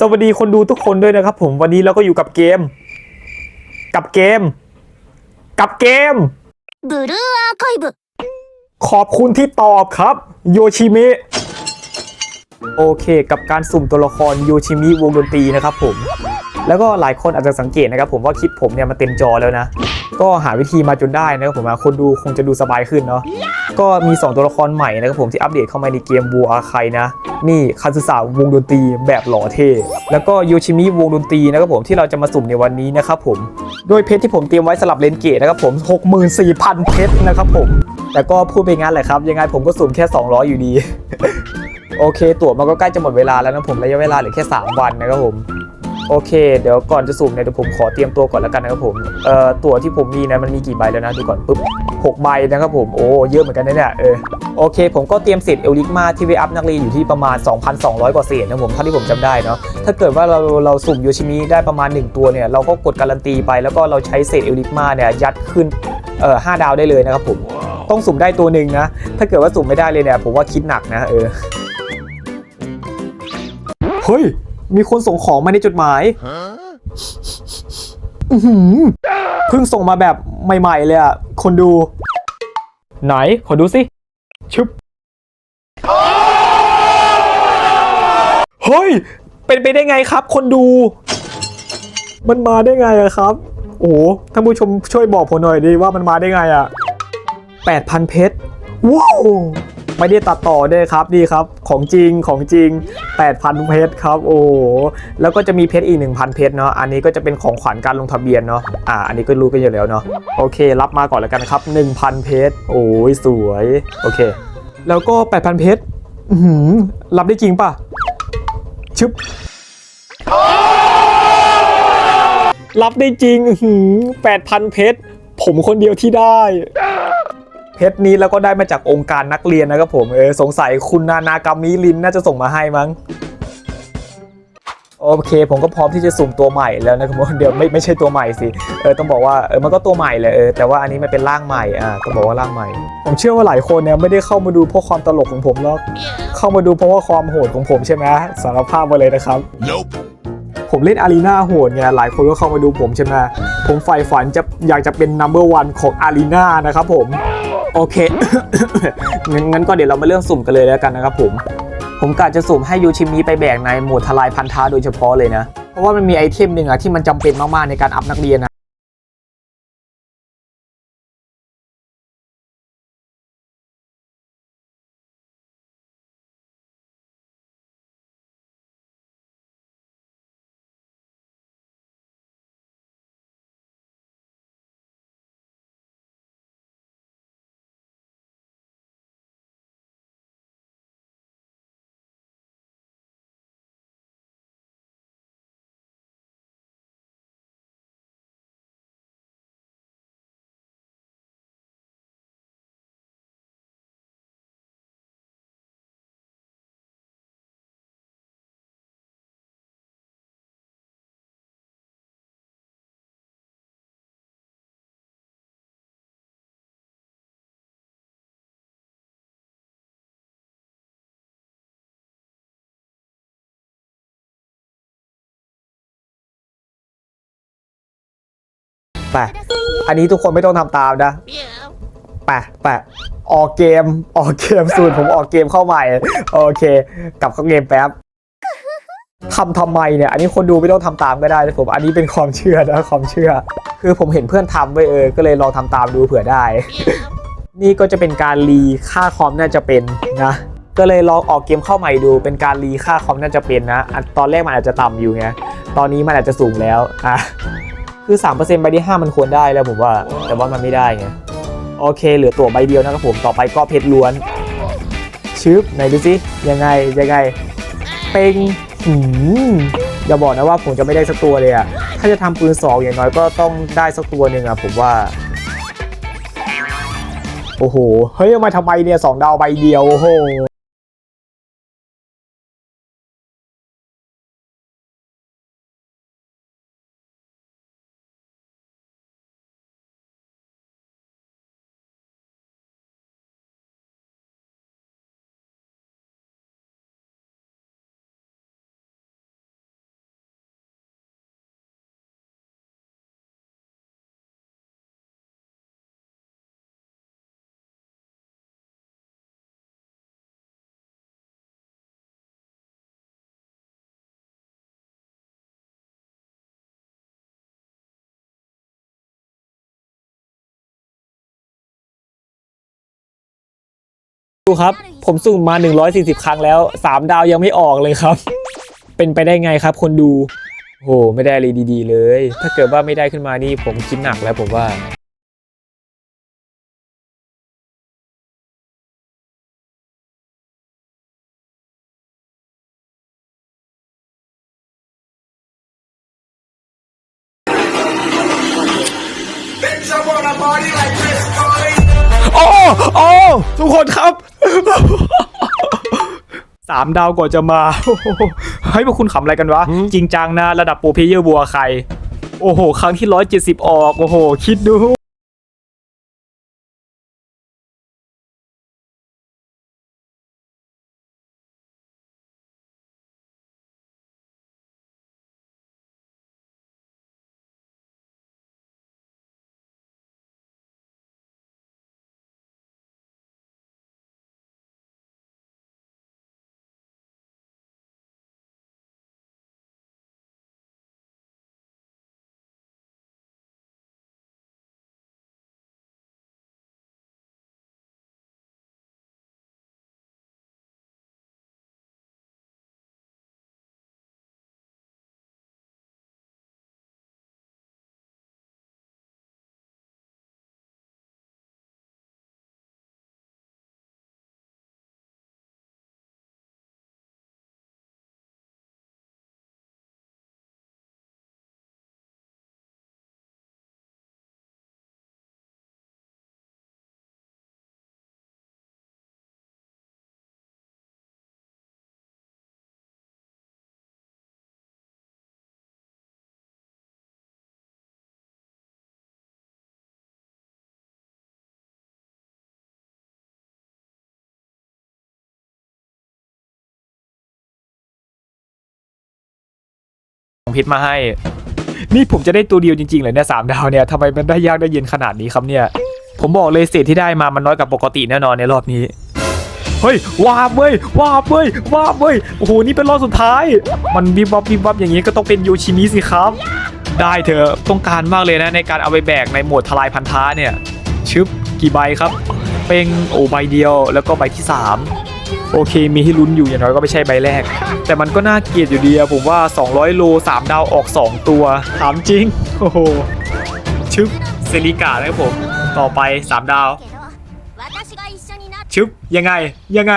สวัสดีคนดูทุกคนด้วยนะครับ ผมวันนี้เราก็อยู่กับเกม กับเกม กับเกมบลูอาคอบขอบคุณที่ตอบครับ โยชิมิโอเค กับการสุ่มตัวละครโยชิมิวงดนตรีนะครับผม แล้วก็หลายคนอาจจะสังเกตนะครับ ผมว่าคลิปผมเนี่ยมาเต็มจอแล้วนะ ก็หาวิธีมาจนได้นะครับผมคนดูคงจะดูสบายขึ้นเนาะ ก็มี 2 ตัวละครใหม่นะครับผมที่อัปเดตเข้ามาในเกมบูอาไคนะ นี่คาซึสาวงดนตรีแบบหล่อเท่แล้วก็โยชิมิวงดนตรีนะครับผมที่เราจะมาสุ่มในวันนี้นะครับผมโดยเพชรที่ผมเตรียมไว้สำหรับเลนเกตนะครับผม 64,000 เพชรนะครับผม แต่ก็พูดไปงั้นแหละครับ ยังไงผมก็สุ่มแค่ 200 อยู่ดี โอเคตั๋วมันก็ใกล้จะหมดเวลาแล้วนะผมระยะเวลาเหลือแค่ 3 วันนะครับผม โอเค เดี๋ยวก่อนจะสุ่มเนี่ยเดี๋ยวผมขอเตรียมตัวก่อนแล้วกันนะครับผมเอ่อตั๋วที่ผมมีนะมันมีกี่ใบแล้วนะดูก่อนปุ๊บ6ใบนะครับผมโอ้เยอะเหมือนกันนะเนี่ยเออโอเค ผมก็เตรียมเศษเอลิกมาที่เวอัพนักเรียนอยู่ที่ประมาณ 2,200 กว่าเศษนะผมเท่าที่ผมจำได้เนาะถ้าเกิดว่าเราเราสุ่มโยชิมิได้ประมาณ 1 ตัวเนี่ยเราก็กดการันตีไปแล้วก็เราใช้เศษเอลิกมาเนี่ยยัดขึ้นเอ่อ5ดาวได้เลยนะครับผมต้องสุ่มได้ตัวหนึ่งนะถ้าเกิดว่าสุ่มไม่ได้เลยเนี่ยผมว่าคิดหนักนะเออเฮ้ย มีคนส่งของมาในจดหมายอื้อหือเพิ่งส่งมาแบบใหม่ ๆ เลยอะ คนดู ไหน ขอดูสิชึบเฮ้ย เป็นไปได้ไงครับ คนดู มันมาได้ไงอะครับ โอ้โหท่านผู้ชมช่วยบอกผมหน่อยดิว่ามันมาได้ไงอะ8,000 เพชร ว้าว ไม่ได้ตัดต่อด้วยครับนี่ครับ ของจริงของจริง 8,000 เพชรครับโอ้โหแล้วก็จะมีเพชรอีก 1,000 เพชรเนาะอันนี้ก็จะเป็นของขวัญการลงทะเบียนเนาะอ่าอันนี้ก็รู้กันอยู่แล้วเนาะโอเค รับมาก่อนแล้วกันครับ 1,000 เพชรโอ้ยสวยโอเค แล้วก็ 8,000 เพชรอื้อหือรับได้จริงป่ะชึบรับได้จริงแปดพันเพชร ผมคนเดียวที่ได้ เพชรนี้แล้วก็ได้มาจากองค์การนักเรียนนะครับผมเออสงสัยคุณนานากามิลินน่าจะส่งมาให้มั้งโอเค ผมก็พร้อมที่จะสุ่มตัวใหม่แล้วนะครับผมเดี๋ยวไม่ไม่ใช่ตัวใหม่สิเออต้องบอกว่าเออมันก็ตัวใหม่แหละเออแต่ว่าอันนี้มันเป็นร่างใหม่อ่าต้องบอกว่าร่างใหม่ ผมเชื่อว่าหลายคนเนี่ยไม่ได้เข้ามาดูเพราะความตลกของผมหรอกเข้ามาดูเพราะว่าความโหดของผมใช่ไหมสารภาพมาเลยนะครับ Nope. ผมเล่นอารีนาโหดไงหลายคนก็เข้ามาดูผมใช่ไหมผมใฝ่ฝันจะอยากจะเป็นนัมเบอร์วันของอารีนานะครับผม โอเคงั้นงั้นก็เดี๋ยวเรามาเริ่มสุ่มกันเลยแล้วกันนะครับผมผมกะจะสุ่มให้ยูชิมิไปแบกในหมวดทลายพันธะโดยเฉพาะเลยนะ เพราะว่ามันมีไอเทมหนึ่งอะที่มันจำเป็นมากๆในการอัพนักเรียนนะ ไป อันนี้ทุกคนไม่ต้องทำตามนะไปไปออกเกมออกเกมสูตรผมออกเกมเข้าใหม่ โอเค กลับเข้าเกมแป๊บทำทำไมเนี่ย อันนี้คนดูไม่ต้องทำตามก็ได้นะผม อันนี้เป็นความเชื่อนะความเชื่อ คือผมเห็นเพื่อนทำไว้เออ ก็เลยลองทำตามดูเผื่อได้ นี่ก็จะเป็นการรีค่าคอมน่าจะเป็นนะ ก็เลยลองออกเกมเข้าใหม่ดู เป็นการรีค่าคอมน่าจะเป็นนะอะตอนแรกมันอาจจะต่ำอยู่ไง ตอนนี้มันอาจจะสูงแล้ว อะ คือ3%ใบที่ 5 มันควรได้แล้วผมว่า แต่ว่ามันไม่ได้ไง โอเค เหลือตัวใบเดียวนะครับผม ต่อไปก็เพชรล้วน ชึบไหนดูสิ ยังไง ยังไง เป่งหืมอย่าบอกนะว่าผมจะไม่ได้สักตัวเลยอะถ้าจะทำปืนสองอย่างน้อยก็ต้องได้สักตัวหนึ่งอะผมว่า โอ้โห เฮ้ยมาทำไมเนี่ยสองดาวใบเดียว โอ้โห ดูครับ ผมสุ่มมา 140 ครั้งแล้ว 3 ดาวยังไม่ออกเลยครับ เป็นไปได้ไงครับ คนดูโหไม่ได้เลยดี ๆ เลย ถ้าเกิดว่าไม่ได้ขึ้นมานี่ผมคิดหนักแล้วผมว่าามดาวก่อนจะมาโอ้โหเฮ้ยพวกคุณขำอะไรกันวะ จริงจังนะ ระดับโปรเพลเยอร์บัวใคร โอ้โห ครั้งที่ 170 ออก โอ้โห คิดดู พิษมาให้ นี่ผมจะได้ตัวเดียวจริงๆเลยเนี่ยสามดาวเนี่ยทำไมมันได้ยากได้เย็นขนาดนี้ครับเนี่ย ผมบอกเลยเศษที่ได้มามันน้อยกว่าปกติแน่นอนในรอบนี้ เฮ้ยวาบเว้ยวาบเว้ยวาบเว้ยโอ้โหนี่เป็นรอบสุดท้าย มันวิบวับวิบวับอย่างนี้ก็ต้องเป็นโยชิมิสิครับ ได้เถอะต้องการมากเลยนะในการเอาไปแบกในโหมดทลายพันธะเนี่ยชึบกี่ใบครับ เป็นโอใบเดียวแล้วก็ใบที่ 3 โอเคมีให้ลุ้นอยู่อย่างน้อยก็ไม่ใช่ใบแรก แต่มันก็น่าเกลียดอยู่ดีอะผมว่า 200 โล 3 ดาวออก 2 ตัว ถามจริง โอ้โห ชึบเซริกานะครับผม ต่อไป 3 ดาว ชึบ ยังไง ยังไง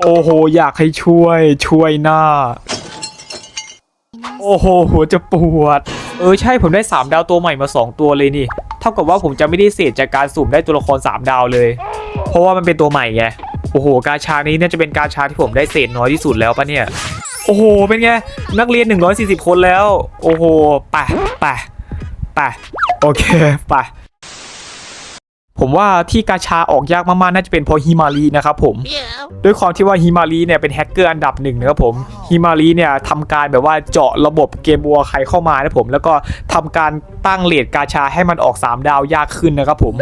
โอ้โห อยากให้ช่วยช่วยหน้า โอ้โห หัวจะปวด เออ ใช่ผมได้ 3 ดาวตัวใหม่มา 2 ตัวเลยนี่ เท่ากับว่าผมจะไม่ได้เศษจากการสุ่มได้ตัวละคร 3 ดาวเลย เพราะว่ามันเป็นตัวใหม่ไงโอ้โห กาชานี้น่าจะเป็นกาชาที่ผมได้เศษน้อยที่สุดแล้วปะเนี่ยโอ้โห เป็นไง นักเรียน 140 คนแล้ว โอ้โหไปไปไปโอเคไป ผมว่าที่กาชาออกยากมากๆน่าจะเป็นเพราะฮิมารีนะครับผมด้วยความที่ว่าฮิมารีเนี่ยเป็นแฮกเกอร์อันดับหนึ่งนะครับผมฮิมารีเนี่ยทำการแบบว่าเจาะระบบเกมบัวใครเข้ามานะผมแล้วก็ทำการตั้งเลทกาชาให้มันออก 3 ดาวยากขึ้นนะครับผม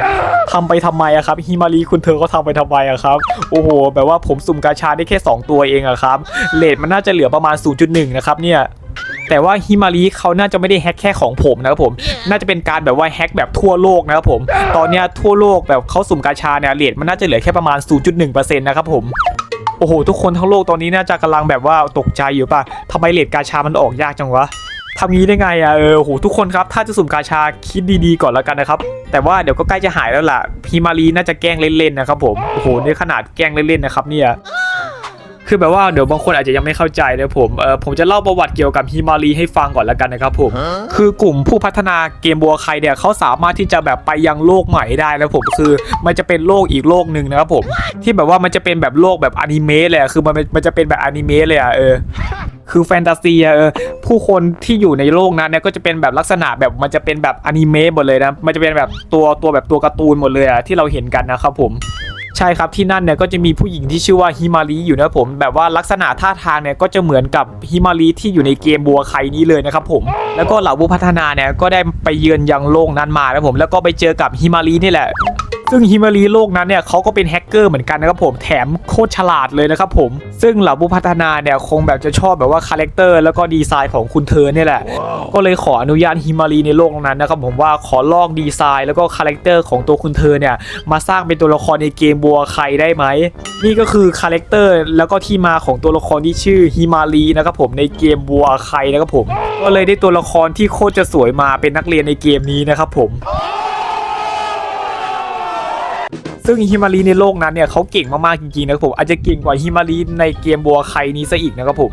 ทำไปทำไมอะครับฮิมารีคุณเธอก็ทำไปทำไมอะครับโอ้โหแบบว่าผมสุ่มกาชาได้แค่ 2 ตัวเองอะครับเลทมันน่าจะเหลือประมาณ 0.1 นะครับเนี่ย แต่ว่าฮิมารีเขาน่าจะไม่ได้แฮกแค่ของผมนะครับผม น่าจะเป็นการแบบว่าแฮกแบบทั่วโลกนะครับผม ตอนเนี้ยทั่วโลกแบบเขาสุ่มกาชาเนี่ยเลทมันน่าจะเหลือแค่ประมาณ 0.1%นะครับผมโอ้โห ทุกคนทั้งโลกตอนนี้น่าจะกำลังแบบว่าตกใจอยู่ป่ะทำไมเลทกาชามันออกยากจังวะทำงี้ได้ไงอะเออโอ้โหทุกคนครับ ถ้าจะสุ่มกาชาคิดดีๆก่อนแล้วกันนะครับ แต่ว่าเดี๋ยวก็ใกล้จะหายแล้วล่ะพีมารีน่าจะแกล้งเล่นๆนะครับผม โอ้โหนี่ขนาดแกล้งเล่นๆนะครับเนี่ย คือแบบว่าเดี๋ยวบางคนอาจจะยังไม่เข้าใจนะผมเออผมจะเล่าประวัติเกี่ยวกับฮิมารีให้ฟังก่อนแล้วกันนะครับผมคือกลุ่มผู้พัฒนาเกมบัวใครเนี่ยเขาสามารถที่จะแบบไปยังโลกใหม่ได้แล้วผมคือมันจะเป็นโลกอีกโลกหนึ่งนะครับผมที่แบบว่ามันจะเป็นแบบโลกแบบอนิเมะเลยอะคือมันเป็นมันจะเป็นแบบอนิเมะเลยอะเออคือแฟนตาซีอะเออผู้คนที่อยู่ในโลกนั้นเนี่ยก็จะเป็นแบบลักษณะแบบมันจะเป็นแบบอนิเมะหมดเลยนะมันจะเป็นแบบตัวตัวแบบตัวการ์ตูนหมดเลยอะที่เราเห็นกันนะครับผม ใช่ครับที่นั่นเนี่ยก็จะมีผู้หญิงที่ชื่อว่าฮิมารีอยู่นะผมแบบว่าลักษณะท่าทางเนี่ยก็จะเหมือนกับฮิมารีที่อยู่ในเกมบัวไคนี้เลยนะครับผมแล้วก็เหล่าผู้พัฒนาเนี่ยก็ได้ไปเยือนยังโลกนั้นมานะผมแล้วก็ไปเจอกับฮิมารีนี่แหละ ซึ่งฮิมารีโลกนั้นเนี่ยเขาก็เป็นแฮกเกอร์เหมือนกันนะครับผมแถมโคตรฉลาดเลยนะครับผม ซึ่งเหล่าผู้พัฒนาเนี่ยคงแบบจะชอบแบบว่าคาแรคเตอร์แล้วก็ดีไซน์ของคุณเธอเนี่ยแหละ ก็เลยขออนุญาตฮิมารีในโลกนั้นนะครับผมว่าขอลอกดีไซน์แล้วก็คาแรคเตอร์ของตัวคุณเธอเนี่ยมาสร้างเป็นตัวละครในเกมบัวใครได้ไหม นี่ก็คือคาแรคเตอร์แล้วก็ที่มาของตัวละครที่ชื่อฮิมารีนะครับผมในเกมบัวใครนะครับผม ก็เลยได้ตัวละครที่โคตรจะสวยมาเป็นนักเรียนในเกมนี้นะครับผม ซึ่งฮิมารีในโลกนั้นเนี่ยเขาเก่งมากๆจริงๆนะครับผมอาจจะเก่งกว่าฮิมารีในเกมบัวใครนี้ซะอีกนะครับผม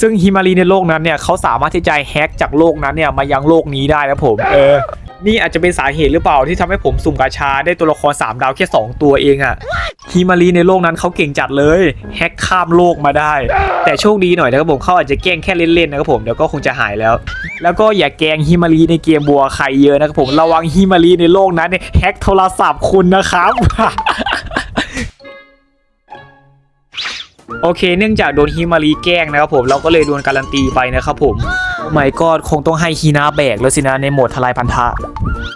ซึ่งฮิมารีในโลกนั้นเนี่ยเขาสามารถที่จะแฮ็กจากโลกนั้นเนี่ยมายังโลกนี้ได้นะผมเออ นี่อาจจะเป็นสาเหตุหรือเปล่าที่ทำให้ผมสุ่มกาชาได้ตัวละคร 3 ดาวแค่ 2 ตัวเองอะฮิมารีในโลกนั้นเขาเก่งจัดเลยแฮกข้ามโลกมาได้ แต่โชคดีหน่อยนะครับผมเขาอาจจะแกล้งแค่เล่นๆนะครับผมเดี๋ยวก็คงจะหายแล้ว แล้วก็อย่าแกล้งฮิมารีในเกมบัวใครเยอะนะครับผมระวังฮิมารีในโลกนั้นเนี่ยแฮกโทรศัพท์คุณนะครับโอเค เนื่องจากโดนฮิมารีแกล้งนะครับผมเราก็เลยโดนการันตีไปนะครับผม ไม่ก็คงต้องให้ฮีนาแบกแล้วสินะในโหมดทลายพันธะ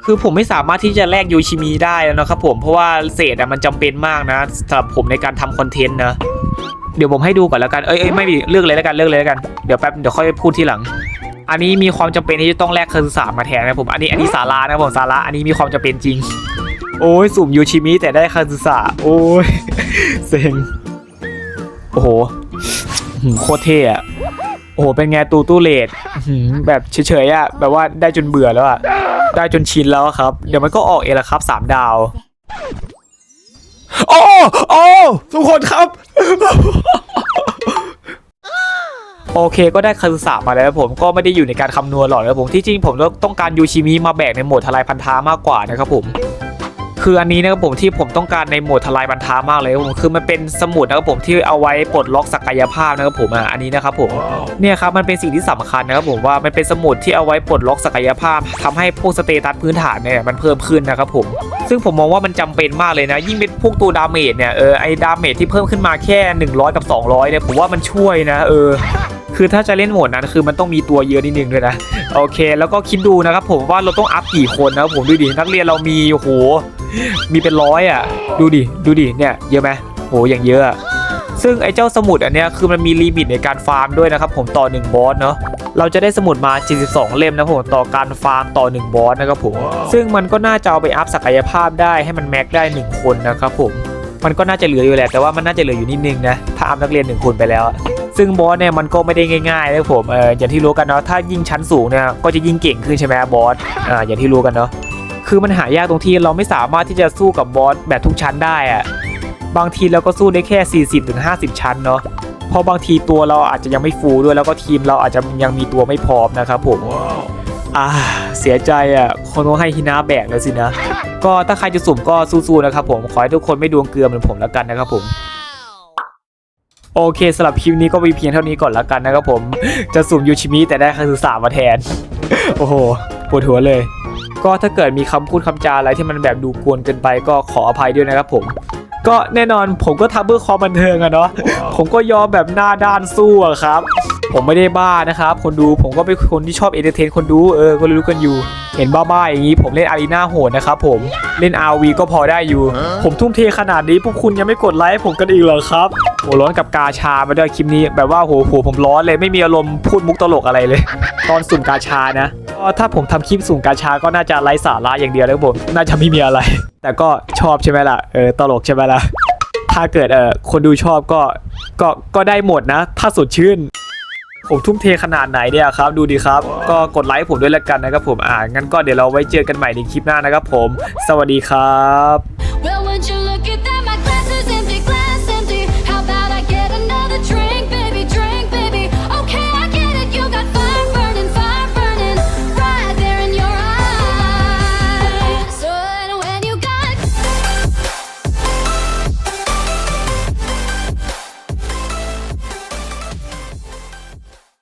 คือผมไม่สามารถที่จะแลกยูชิมีได้แล้วนะครับผมเพราะว่าเศษอะมันจำเป็นมากนะสำหรับผมในการทำคอนเทนต์นะ เดี๋ยวผมให้ดูก่อนแล้วกันเอ้ยเอ้ยไม่มีเลือกเลยแล้วกันเลือกเลยแล้วกันเดี๋ยวแป๊บเดี๋ยวค่อยพูดทีหลัง อันนี้มีความจำเป็นที่จะต้องแลกเคาสึสามาแทนนะผมอันนี้อันนี้สาระนะผมสาระอันนี้มีความจำเป็นจริง โอ้ยสุ่มยูชิมิแต่ได้คาสึสาโอ้ยเซ็งโอ้โหโคตรเท่อะ โอ้โห เป็นไงตูตู้เลดอื้อหือแบบเฉยๆอะแบบว่าได้จนเบื่อแล้วอะได้จนชินแล้วอะครับ เดี๋ยวมันก็ออกเองละครับสามดาว โอ้ โอ้ ทุกคนครับ โอเคก็ได้คารุสะมาแล้วผมก็ไม่ได้อยู่ในการคำนวณหรอกนะครับผมที่จริงผมต้องการยูชิมิมาแบกในโหมดทลายพันธามากกว่านะครับผม คืออันนี้นะครับผมที่ผมต้องการในโหมดทลายบรรทามากเลยผมคือมันเป็นสมุดนะครับผมที่เอาไว้ปลดล็อกศักยภาพนะครับผมอะอันนี้นะครับผมเนี่ยครับมันเป็นสิ่งที่สำคัญนะครับผมว่ามันเป็นสมุดที่เอาไว้ปลดล็อกศักยภาพทำให้พวกสเตตัสพื้นฐานเนี่ยมันเพิ่มขึ้นนะครับผมซึ่งผมมองว่ามันจำเป็นมากเลยนะ ยิ่งเป็นพวกตัวดาเมจเนี่ยเออไอดาเมจที่เพิ่มขึ้นมาแค่ 100 กับ 200เนี่ยผมว่ามันช่วยนะเออคือถ้าจะเล่นโหมดนั้นคือมันต้องมีตัวเยอะนิดนึงด้วยนะโอเค แล้วก็คิดดูนะครับผมว่าเราต้องอัพกี่คนนะครับผมดูดินักเรียนเรามีโอ้โห มีเป็นร้อยอะ ดูดิ ดูดิ เนี่ย เยอะไหมโห อย่างเยอะอะ ซึ่งไอ้เจ้าสมุดอันเนี้ยคือมันมีลิมิตในการฟาร์มด้วยนะครับผมต่อ 1 บอสเนาะ เราจะได้สมุดมา 72 เล่มนะครับผมต่อการฟาร์มต่อ 1 บอสนะครับผม ซึ่งมันก็น่าจะเอาไปอัพศักยภาพได้ให้มันแม็กได้ 1 คนนะครับผม มันก็น่าจะเหลืออยู่แหละแต่ว่ามันน่าจะเหลืออยู่นิดนึงนะ ถ้าอัพนักเรียนหนึ่งคนไปแล้วอะซึ่งบอสเนี่ยมันก็ไม่ได้ง่ายๆนะผม เอออย่างที่รู้กันเนาะ ถ้ายิ่งชั้นสูงเนี่ยก็จะยิ่งเก่งขึ้นใช่ไหมบอส อ่า อย่างที่รู้กันเนาะ คือมันหายากตรงที่เราไม่สามารถที่จะสู้กับบอสแบบทุกชั้นได้อะบางทีเราก็สู้ได้แค่ 40-50 ชั้นเนาะเพราะบางทีตัวเราอาจจะยังไม่ฟูลด้วยแล้วก็ทีมเราอาจจะยังมีตัวไม่พร้อมนะครับผมอ่าเสียใจอะคงต้องให้ฮินาแบกแล้วสินะ ก็ถ้าใครจะสุ่มก็สู้ๆนะครับผมขอให้ทุกคนไม่ดวงเกลือเหมือนผมแล้วกันนะครับผมโอเคสำหรับคลิปนี้ก็มีเพียงเท่านี้ก่อนแล้วกันนะครับผม จะสุ่มยูชิมิแต่ได้คาสึสามาแทน โอ้โห ปวดหัวเลย ก็ถ้าเกิดมีคำพูดคำจาอะไรที่มันแบบดูกวนเกินไปก็ขออภัยด้วยนะครับผมก็แน่นอนผมก็ทำเพื่อความบันเทิงอะเนาะผมก็ยอมแบบหน้าด้านสู้อะครับ ผมไม่ได้บ้านะครับ คนดูผมก็เป็นคนที่ชอบเอนเตอร์เทนคนดูเออก็รู้กันอยู่ เห็นบ้าๆอย่างนี้ ผมเล่นอารีนาโหดนะครับผมเล่น RV ก็พอได้อยู่ ผมทุ่มเทขนาดนี้พวกคุณยังไม่กดไลค์ให้ผมกันอีกเหรอครับโหร้อนกับกาชามาด้วยคลิปนี้แบบว่าโหโหผมร้อนเลยไม่มีอารมณ์พูดมุกตลกอะไรเลย ตอนสุ่มกาชานะ ก็ถ้าผมทำคลิปสุ่มกาชาก็น่าจะไร้สาระอย่างเดียวแล้วผมน่าจะไม่มีอะไร แต่ก็ชอบใช่ไหมล่ะเออตลกใช่ไหมล่ะถ้าเกิดเออคนดูชอบก็ก็ก็ได้หมดนะ ถ้าสดชื่น ผมทุ่มเทขนาดไหนเนี่ยครับ ดูดีครับ ก็กดไลค์ผมด้วยแล้วกันนะครับผมอ่างั้นก็เดี๋ยวเราไว้เจอกันใหม่ในคลิปหน้านะครับผม สวัสดีครับ